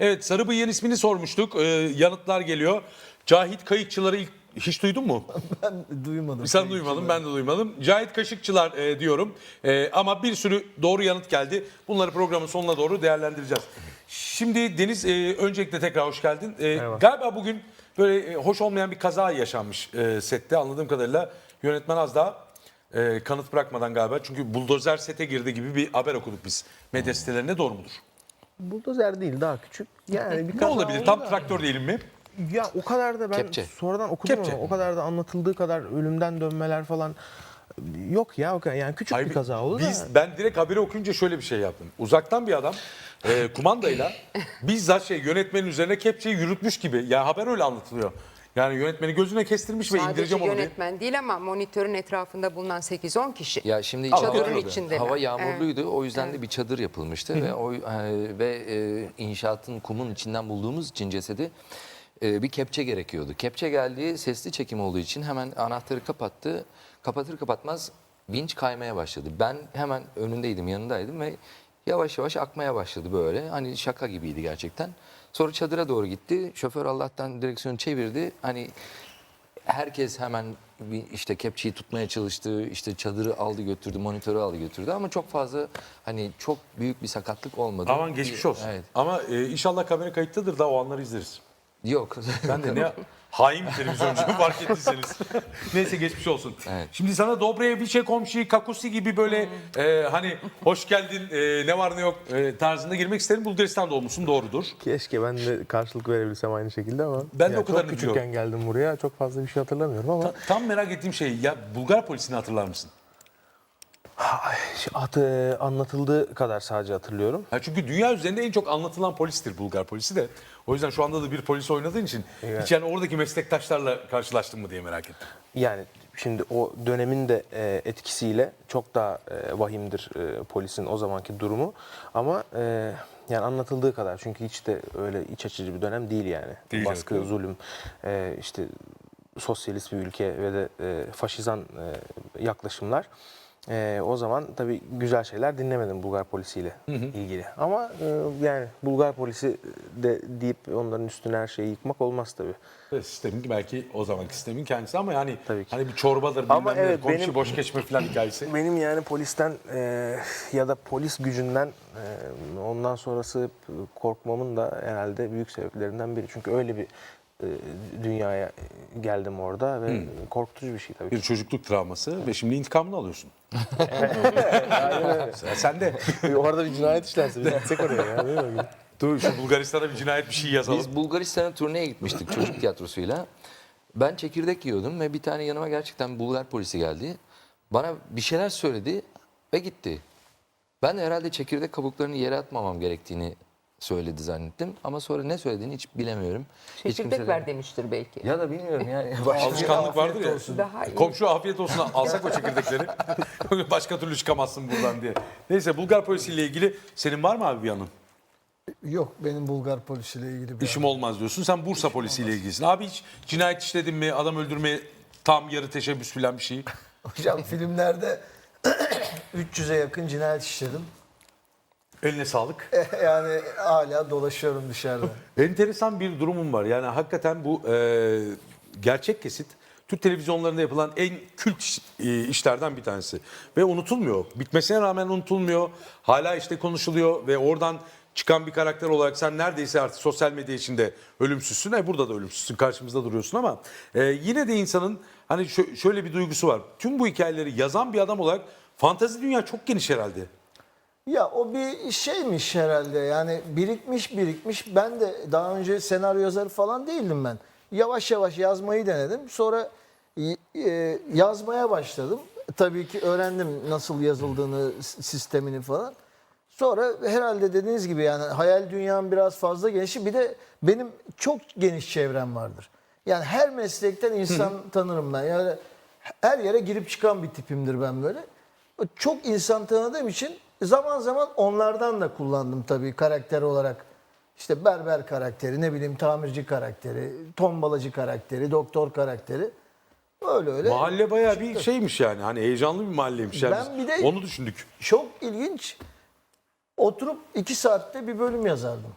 Evet sarı bıyığın ismini sormuştuk. Ee, yanıtlar geliyor. Cahit Kayıkçıları ilk hiç duydun mu? Ben duymadım. Sen duymadın, ben de duymadım. Cahit Kaşıkçılar e, diyorum. E, ama bir sürü doğru yanıt geldi. Bunları programın sonuna doğru değerlendireceğiz. Şimdi Deniz e, öncelikle tekrar hoş geldin. E, galiba bugün böyle e, hoş olmayan bir kaza yaşanmış e, sette anladığım kadarıyla. Yönetmen az daha e, kanıt bırakmadan galiba. Çünkü buldozer sete girdi gibi bir haber okuduk biz medya sitelerine doğru mudur? Buldozer değil daha küçük. Yani bir Ne kaza olabilir? Tam traktör diyelim mi? Ya o kadar da ben Kepçe. sonradan okudum Kepçe. ama o kadar da anlatıldığı kadar ölümden dönmeler falan yok ya. o kadar. Yani küçük Hayır, bir kaza oldu biz, da. Ben direkt haberi okuyunca şöyle bir şey yaptım. Uzaktan bir adam e, kumandayla bizzat şey yönetmenin üzerine kepçeyi yürütmüş gibi. Ya haber öyle anlatılıyor. Yani yönetmeni gözüne kestirmiş ve Sadece indireceğim onu diye. yönetmen değil ama monitörün etrafında bulunan 8-10 kişi. Ya şimdi Çadırın hava- içindeler. Hava yağmurluydu. O yüzden de bir çadır yapılmıştı ve o e, ve e, inşaatın kumun içinden bulduğumuz için cesedi e, bir kepçe gerekiyordu. Kepçe geldiği sesli çekim olduğu için hemen anahtarı kapattı. Kapatır kapatmaz vinç kaymaya başladı. Ben hemen önündeydim, yanındaydım ve yavaş yavaş akmaya başladı böyle. Hani şaka gibiydi gerçekten. Sonra çadıra doğru gitti. Şoför Allah'tan direksiyonu çevirdi. Hani herkes hemen bir işte kepçeyi tutmaya çalıştı. işte çadırı aldı götürdü, monitörü aldı götürdü ama çok fazla hani çok büyük bir sakatlık olmadı. Aman geçmiş olsun. Evet. Ama e, inşallah kamera kayıttadır da o anları izleriz. Yok. Ben de ne hain bir televizyoncu fark ettiyseniz. Neyse geçmiş olsun. Evet. Şimdi sana Dobraya bir şey komşu, kakusi gibi böyle e, hani hoş geldin e, ne var ne yok e, tarzında girmek isterim. Bulgaristan'da olmuşsun doğrudur. Keşke ben de karşılık verebilsem aynı şekilde ama. Ben de o kadarını Çok küçükken geldim buraya. Çok fazla bir şey hatırlamıyorum ama. Ta- tam merak ettiğim şey ya Bulgar polisini hatırlar mısın? Şu At, e, anlatıldığı kadar sadece hatırlıyorum. Ha çünkü dünya üzerinde en çok anlatılan polistir Bulgar polisi de. O yüzden şu anda da bir polis oynadığın için Evet. hiç yani oradaki meslektaşlarla karşılaştın mı diye merak ettim. Yani şimdi o dönemin de e, etkisiyle çok daha e, vahimdir e, polisin o zamanki durumu. Ama e, yani anlatıldığı kadar çünkü hiç de öyle iç açıcı bir dönem değil yani. Değil, Baskı, evet. zulüm, e, işte sosyalist bir ülke ve de e, faşizan e, yaklaşımlar. E, o zaman tabii güzel şeyler dinlemedim Bulgar polisiyle ilgili. Ama e, yani Bulgar polisi de deyip onların üstüne her şeyi yıkmak olmaz tabii. Evet, sistemin belki o zamanki sistemin kendisi ama yani Tabii ki. hani bir çorbadır bilmem Ama evet, komşu benim- boş geçme falan hikayesi. Benim yani polisten e, ya da polis gücünden e, ondan sonrası korkmamın da herhalde büyük sebeplerinden biri. Çünkü öyle bir e, dünyaya geldim orada ve korkutucu bir şey tabii. Bir ki. çocukluk travması ve şimdi intikamını alıyorsun. Sıra sende. orada bir cinayet işlense biz gitsek oraya ya değil mi? Dur şu Bulgaristan'a bir cinayet bir şey yazalım. Biz Bulgaristan'a turneye gitmiştik çocuk tiyatrosuyla. Ben çekirdek yiyordum ve bir tane yanıma gerçekten Bulgar polisi geldi. Bana bir şeyler söyledi ve gitti. Ben de herhalde çekirdek kabuklarını yere atmamam gerektiğini söyledi zannettim. Ama sonra ne söylediğini hiç bilemiyorum. Hiç kimse ver demiştir belki. Ya da bilmiyorum yani. Başka- Alışkanlık vardır ya. Daha iyi. Komşu afiyet olsun alsak o çekirdekleri. Başka türlü çıkamazsın buradan diye. Neyse Bulgar polisiyle ilgili senin var mı abi bir yanın? Yok benim Bulgar polisiyle ilgili bir İşim olmaz diyorsun. Sen Bursa polisiyle ilgilisin. Abi hiç cinayet işledin mi? Adam öldürmeye tam yarı teşebbüs filan bir şey. Hocam filmlerde 300'e yakın cinayet işledim. Eline sağlık. yani hala dolaşıyorum dışarıda. Enteresan bir durumum var. Yani hakikaten bu e, gerçek kesit Türk televizyonlarında yapılan en kült iş- e, işlerden bir tanesi. Ve unutulmuyor. Bitmesine rağmen unutulmuyor. Hala işte konuşuluyor ve oradan çıkan bir karakter olarak sen neredeyse artık sosyal medya içinde ölümsüzsün. E burada da ölümsüzsün. Karşımızda duruyorsun ama e, yine de insanın hani şö- şöyle bir duygusu var. Tüm bu hikayeleri yazan bir adam olarak fantazi dünya çok geniş herhalde. Ya o bir şeymiş herhalde yani birikmiş birikmiş. Ben de daha önce senaryo yazarı falan değildim ben. Yavaş yavaş yazmayı denedim. Sonra y- e, yazmaya başladım. Tabii ki öğrendim nasıl yazıldığını, sistemini falan. Sonra herhalde dediğiniz gibi yani hayal dünyam biraz fazla geniş. Bir de benim çok geniş çevrem vardır. Yani her meslekten insan tanırım ben. Yani her yere girip çıkan bir tipimdir ben böyle. Çok insan tanıdığım için zaman zaman onlardan da kullandım tabii karakter olarak. İşte berber karakteri, ne bileyim tamirci karakteri, tombalacı karakteri, doktor karakteri. Öyle öyle. Mahalle bayağı bir şeymiş yani. Hani heyecanlı bir mahalleymiş. Yani Ben bir de- onu düşündük. Çok ilginç. Oturup iki saatte bir bölüm yazardım.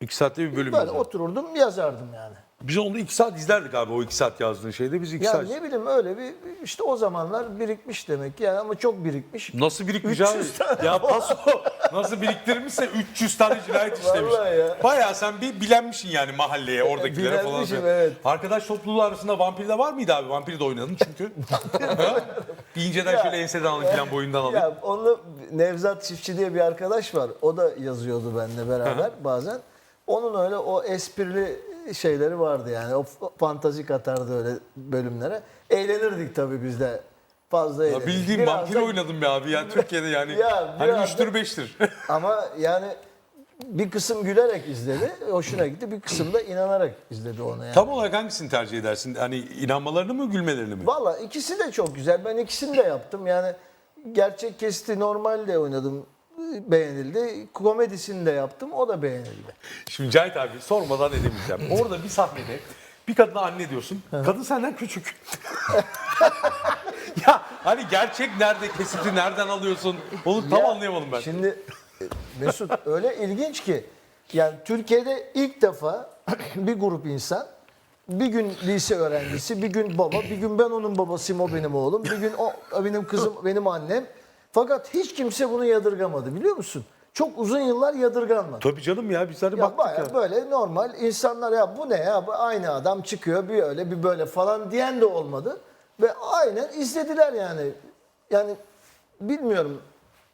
İki saatte bir bölüm Böyle yazar. otururdum yazardım yani. Biz onu iki saat izlerdik abi o iki saat yazdığın şeyde. Biz iki Ya saat. ne bileyim öyle bir işte o zamanlar birikmiş demek yani ama çok birikmiş. Nasıl birikmiş 300 abi? Ya paso nasıl biriktirmişse 300 tane cinayet işlemiş. Vallahi ya. Bayağı sen bir bilenmişsin yani mahalleye oradakilere falan. Bilenmişim, evet. Arkadaş topluluğu arasında vampir de var mıydı abi? Vampiri de oynadın çünkü. Ha? bir inceden şöyle enseden alayım falan boyundan alayım. Ya onunla Nevzat Çiftçi diye bir arkadaş var. O da yazıyordu benimle beraber bazen. Onun öyle o esprili şeyleri vardı yani. O fantazi katardı öyle bölümlere. Eğlenirdik tabii biz de. Fazla eğlenirdik. bildiğim Biraz vampir da- oynadım be abi ya Türkiye'de yani. Ya, hani üçtür beştir. Ama yani bir kısım gülerek izledi. Hoşuna gitti. Bir kısım da inanarak izledi onu yani. Tam olarak hangisini tercih edersin? Hani inanmalarını mı gülmelerini mi? Valla ikisi de çok güzel. Ben ikisini de yaptım. Yani gerçek kesti normal de oynadım. Beğenildi. Komedisini de yaptım. O da beğenildi. Şimdi Cahit abi sormadan edemeyeceğim. Orada bir sahnede bir kadına anne diyorsun. Kadın senden küçük. ya hani gerçek nerede kesiti nereden alıyorsun? Onu tam Ya, anlayamadım ben. Şimdi e, Mesut öyle ilginç ki yani Türkiye'de ilk defa bir grup insan bir gün lise öğrencisi, bir gün baba, bir gün ben onun babasıyım, o benim oğlum, bir gün o benim kızım, benim annem. Fakat hiç kimse bunu yadırgamadı biliyor musun? Çok uzun yıllar yadırganmadı. Tabii canım ya biz hani Ya baktık ya. böyle normal insanlar ya bu ne ya bu aynı adam çıkıyor bir öyle bir böyle falan diyen de olmadı. Ve aynen izlediler yani. Yani bilmiyorum.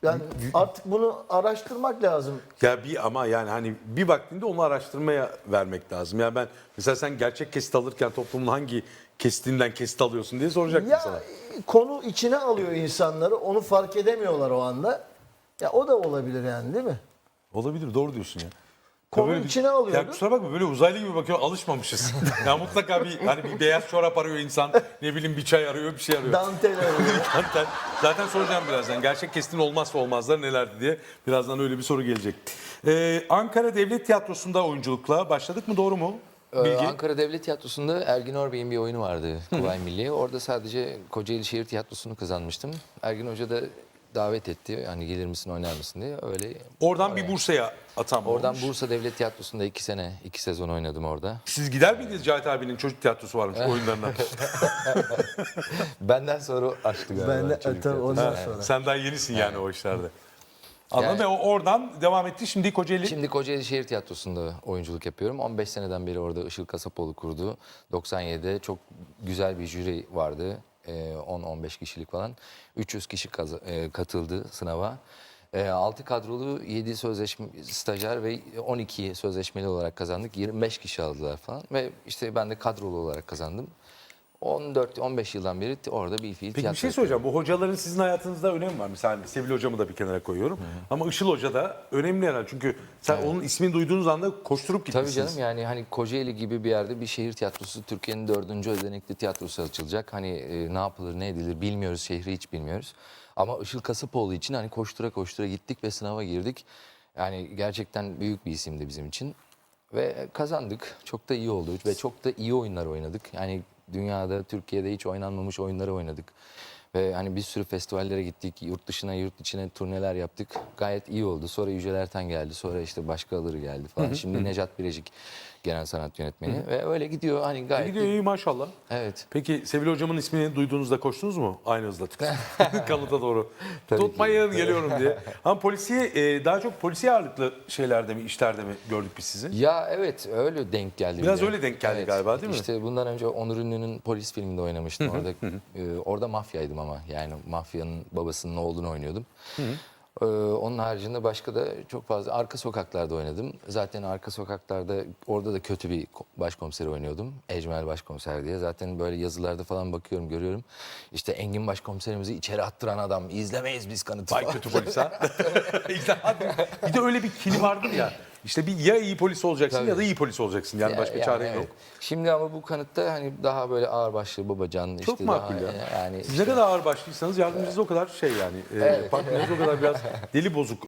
Yani artık bunu araştırmak lazım. Ya bir ama yani hani bir vaktinde onu araştırmaya vermek lazım. Ya ben mesela sen gerçek kesit alırken toplumun hangi kesitinden kesit alıyorsun diye soracaktım Ya sana. konu içine alıyor insanları. Onu fark edemiyorlar o anda. Ya o da olabilir yani değil mi? Olabilir doğru diyorsun ya. Konu böyle içine alıyordu. Ya kusura bakma böyle uzaylı gibi bakıyor alışmamışız. ya mutlaka bir hani bir beyaz çorap arıyor insan. Ne bileyim bir çay arıyor bir şey arıyor. Dantel arıyor. Zaten, zaten soracağım birazdan. Gerçek kestin olmazsa olmazlar nelerdi diye. Birazdan öyle bir soru gelecek. Ee, Ankara Devlet Tiyatrosu'nda oyunculukla başladık mı doğru mu? Ee, Bilgi. Ankara Devlet Tiyatrosu'nda Ergin Orbey'in bir oyunu vardı Kuvayi Milliye. Orada sadece Kocaeli Şehir Tiyatrosu'nu kazanmıştım. Ergin Hoca da davet etti. Yani gelir misin oynar mısın diye. Öyle Oradan bir Bursa'ya atanma Oradan olmuş. Bursa Devlet Tiyatrosu'nda iki sene, iki sezon oynadım orada. Siz gider miydiniz Cahit abinin çocuk tiyatrosu varmış oyunlarına? Benden sonra açtı galiba. Ben de çocuk tabii tiyatrosu. ondan Ha, sonra. Sen daha yenisin yani o işlerde. Anladım Yani- ve o- oradan devam etti. Şimdi Kocaeli. Şimdi Kocaeli Şehir Tiyatrosu'nda oyunculuk yapıyorum. 15 seneden beri orada Işıl Kasapoğlu kurdu. 97'de çok güzel bir jüri vardı. Ee, 10-15 kişilik falan. 300 kişi e, katıldı sınava. 6 kadrolu 7 sözleşme stajyer ve 12 sözleşmeli olarak kazandık. 25 kişi aldılar falan ve işte ben de kadrolu olarak kazandım. 14-15 yıldan beri orada bir fiil Peki bir şey soracağım. Bu hocaların sizin hayatınızda önemi var. Mesela hani Sevil hocamı da bir kenara koyuyorum. Ama Işıl Hoca da önemli herhalde. Çünkü sen onun ismini duyduğunuz anda koşturup Tabii gitmişsiniz. canım yani hani Kocaeli gibi bir yerde bir şehir tiyatrosu Türkiye'nin dördüncü ödenekli tiyatrosu açılacak. Hani e, ne yapılır ne edilir bilmiyoruz şehri hiç bilmiyoruz. Ama Işıl Kasapoğlu için hani koştura koştura gittik ve sınava girdik. Yani gerçekten büyük bir isimdi bizim için. Ve kazandık. Çok da iyi oldu ve çok da iyi oyunlar oynadık. Yani dünyada, Türkiye'de hiç oynanmamış oyunları oynadık. Ve hani bir sürü festivallere gittik. Yurt dışına, yurt içine turneler yaptık. Gayet iyi oldu. Sonra Yücel Erten geldi. Sonra işte başkaları geldi falan. Şimdi Necat Birecik genel sanat yönetmeni. Ve öyle gidiyor hani gayet Gidiyor iyi. maşallah. Evet. Peki Sevil hocamın ismini duyduğunuzda koştunuz mu? Aynı hızla tık. Kanıta doğru. Tutmayın geliyorum diye. Ama polisiye e, daha çok polisiye ağırlıklı şeylerde mi işlerde mi gördük biz sizi? Ya evet öyle denk geldi. Biraz öyle denk geldi galiba, değil mi? İşte bundan önce Onur Ünlü'nün polis filminde oynamıştım. orada e, orada mafyaydım ama yani mafyanın babasının oğlunu oynuyordum. Ee, onun haricinde başka da çok fazla arka sokaklarda oynadım. Zaten arka sokaklarda orada da kötü bir ko- başkomiseri oynuyordum. Ecmel başkomiser diye. Zaten böyle yazılarda falan bakıyorum görüyorum. İşte Engin başkomiserimizi içeri attıran adam. İzlemeyiz biz kanıtı Vay falan. kötü polis ha. Bir de öyle bir kili vardır ya. İşte bir ya iyi polis olacaksın Tabii. ya da iyi polis olacaksın. Yani Ya- başka yani çare evet. yok. Şimdi ama bu kanıtta hani daha böyle ağırbaşlı babacan Çok işte makul daha, ya. Yani Siz işte- ne kadar ağır başlıysanız yardımcınız o kadar şey yani. E, partneriniz o kadar biraz deli bozuk